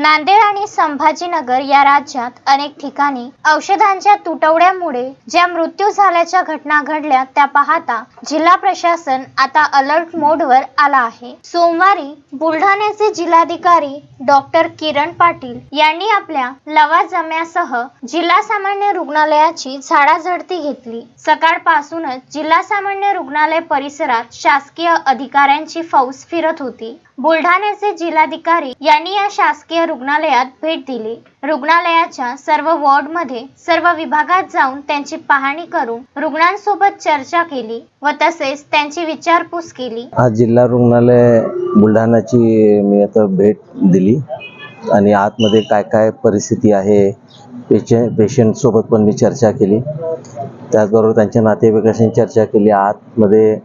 नांदेड आणि संभाजीनगर या राज्यात अनेक ठिकाणी औषधांच्या तुटवड्यामुळे ज्या मृत्यू झाल्याच्या घटना घडल्या त्या पाहता जिल्हा प्रशासन आता अलर्ट मोडवर आला आहे. सोमवारी बुलढाण्याचे जिल्हाधिकारी डॉक्टर किरण पाटील यांनी आपल्या लवाजम्यासह जिल्हा सामान्य रुग्णालयाची झाडाझडती घेतली. सकाळपासूनच जिल्हा सामान्य रुग्णालय परिसरात शासकीय अधिकाऱ्यांची फौज फिरत होती. बुलढाण्याचे जिल्हाधिकारी यांनी या शासकीय रुग्णालयात भेट दिली. रुग्णालयाच्या सर्व वॉर्डमध्ये सर्व विभागात जाऊन त्यांची पाहणी करून रुग्णांसोबत चर्चा केली व तसेच त्यांची विचारपूस केली. आज जिल्हा रुग्णालय बुलढाणाची मी आता भेट दिली आणि आतमध्ये काय काय परिस्थिती आहे पेशंट पेशंटसोबत पण मी चर्चा केली. त्याचबरोबर त्यांच्या नातेवाईकांशी चर्चा केली. आतमध्ये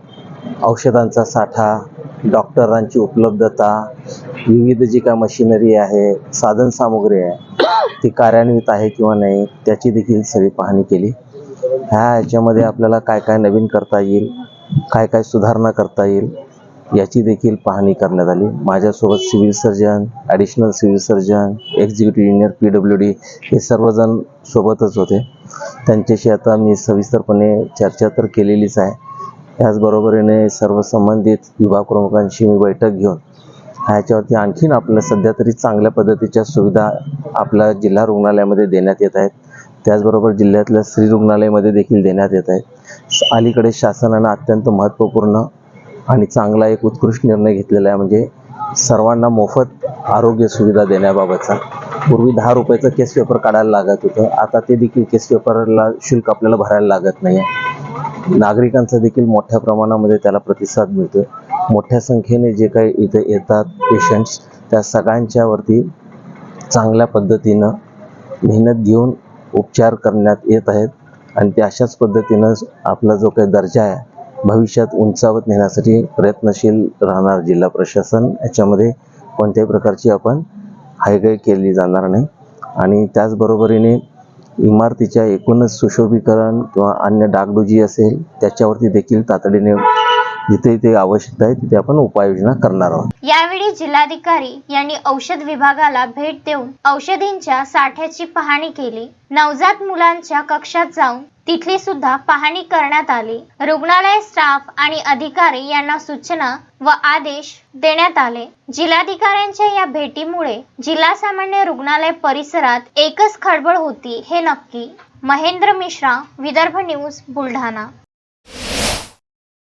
औषधांचा साठा डॉक्टरांची उपलब्धता विविध जी काय मशिनरी आहे साधनसामुग्री आहे ती कार्यान्वित आहे किंवा नाही त्याची देखील सगळी पाहणी केली. ह्या ह्याच्यामध्ये आपल्याला काय काय नवीन करता येईल काय काय सुधारणा करता येईल याची देखील पाहणी करण्यात आली. माझ्यासोबत civil surgeon additional civil surgeon executive engineer P W D हे सर्वजण सोबतच होते. त्यांच्याशी आता मी सविस्तरपणे चर्चा तर केलेलीच आहे. त्याचबरोबरीने सर्व संबंधित विभाग प्रमुखांशी मी बैठक घेऊन ह्याच्यावरती आणखीन आपल्या सध्या तरी चांगल्या पद्धतीच्या सुविधा आपल्या जिल्हा रुग्णालयामध्ये देण्यात येत आहेत. त्याचबरोबर जिल्ह्यातल्या स्त्री रुग्णालयामध्ये देखील देण्यात येत आहेत. अलीकडे शासनानं अत्यंत महत्त्वपूर्ण आणि चांगला एक उत्कृष्ट निर्णय घेतलेला आहे. म्हणजे सर्वांना मोफत आरोग्य सुविधा देण्याबाबतचा. पूर्वी दहा रुपयाचं केस पेपर काढायला लागत होतं. आता ते देखील केस पेपरला शुल्क आपल्याला भरायला लागत नाही आहे नागरिकांचा देखील मोठ्या प्रमाणामध्ये त्याला प्रतिसाद मिळतो मोठ्या संख्येने जे काही इथे येतात पेशंट्स त्या सगळ्यांच्यावरती चांगल्या पद्धतीनं मेहनत घेऊन उपचार करण्यात येत आहेत. आणि ते अशाच पद्धतीनं आपला जो काही दर्जा आहे भविष्यात उंचावत नेण्यासाठी प्रयत्नशील राहणार जिल्हा प्रशासन. याच्यामध्ये कोणत्याही प्रकारची आपण हायगाई केली जाणार नाही. आणि त्याचबरोबरीने इमारतीच्या एकूणच सुशोभीकरण किंवा अन्य डागडुजी असेल त्याच्यावरती देखील तातडीने जिथे जिथे आवश्यकता आहे तिथे आपण उपाययोजना करणार आहोत. यावेळी जिल्हाधिकारी यांनी औषध विभागाला भेट देऊन औषधींच्या साठ्याची पाहणी केली. नवजात मुलांच्या कक्षात जाऊन तिथली सुद्धा पाहणी करण्यात आली. रुग्णालय स्टाफ आणि अधिकारी यांना सूचना व आदेश देण्यात आले. जिल्हाधिकाऱ्यांच्या या भेटीमुळे जिल्हा सामान्य रुग्णालय परिसरात एकच खळबळ होती हे नक्की. महेंद्र मिश्रा विदर्भ न्यूज बुलढाणा.